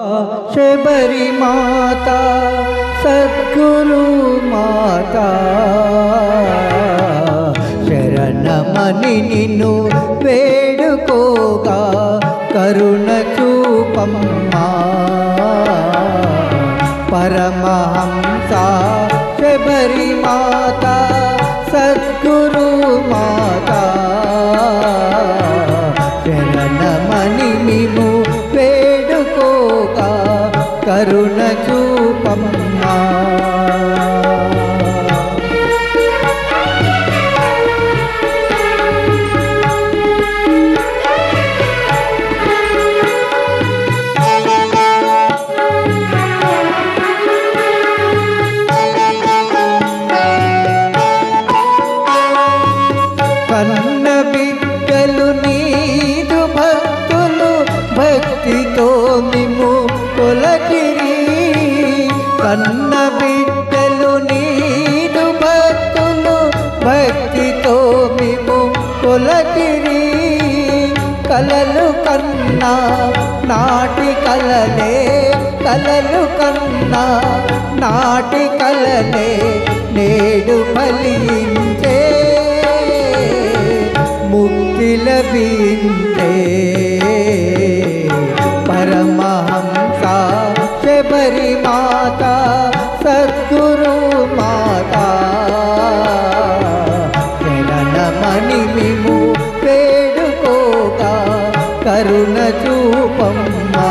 శబరి మాత సద్గురు మాత. శరణమని నిన్ను వేడుకోగా కరుణ చూపమ్మా. పరమహంస శబరి మాతా కన్న బిడ్డలు నీదు భక్తులు భక్తితో మిము కొలకిరి. కన్న బిడ్డలు నీదు భక్తులు భక్తితో మిము కొలకిరి. కలలు కన్నా నాటి కలలే కలలు కన్నా నాటి కలలే నేడు ఫలించే ముక్తి పరమహంస శబరి మాత సద్గురు మాత. శరణమణి మిము వేడుకోగా కరుణ చూపమ్మా.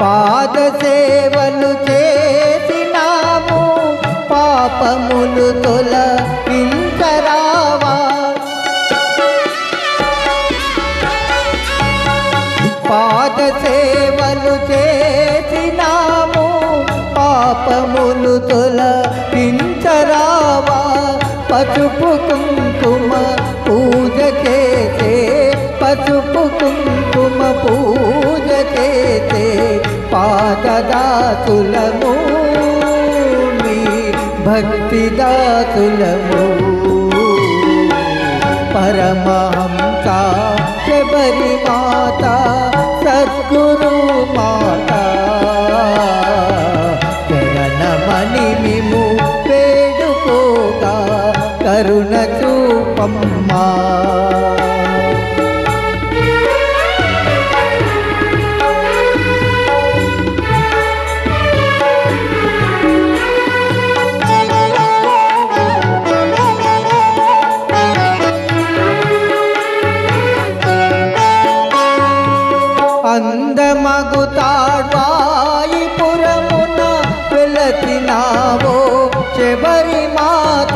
పాద సేవలు చేసినాము. పాపములు తొలగించరావా. పాద సేవలు చేసినాము. పాపములు తొలగించరావా. పసుపు కుంకుమ పూజ చేసే పసుపు కుంకుమ పూజ చేసే పాదదాతులము. మీ భక్తిదాతులము. పరమహంస శబరి మాత సద్గురు మాత. చరణమణి మిము వేడుకోగా కరుణ చూపమ్మా. అందమగు తాడ్వాయి పురమున వెలసినావో చెబరి మాత.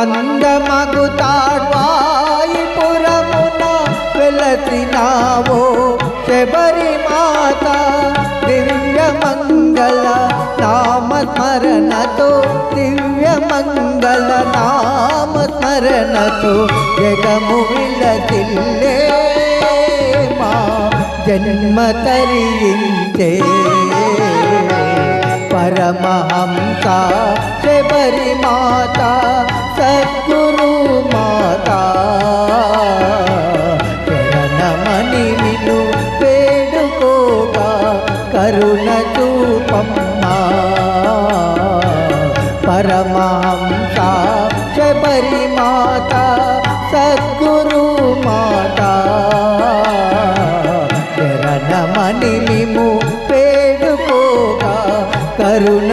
అందమగు తాడ్వాయి పురమున వెలసినావో చెబరి మాత. దివ్య మంగళ నామ స్మరణతో దివ్య మంగళ నా స్మరణతో జగము జన్మ తరించే పరమహంస శబరి మాత సద్గురు మాత చరణమణి విను వేడుకోగా కరుణ చూపమ్మా. పరమహంస శబరి మాత సద్గురు మాత. చరణమణిము వేడుకోగా కరుణ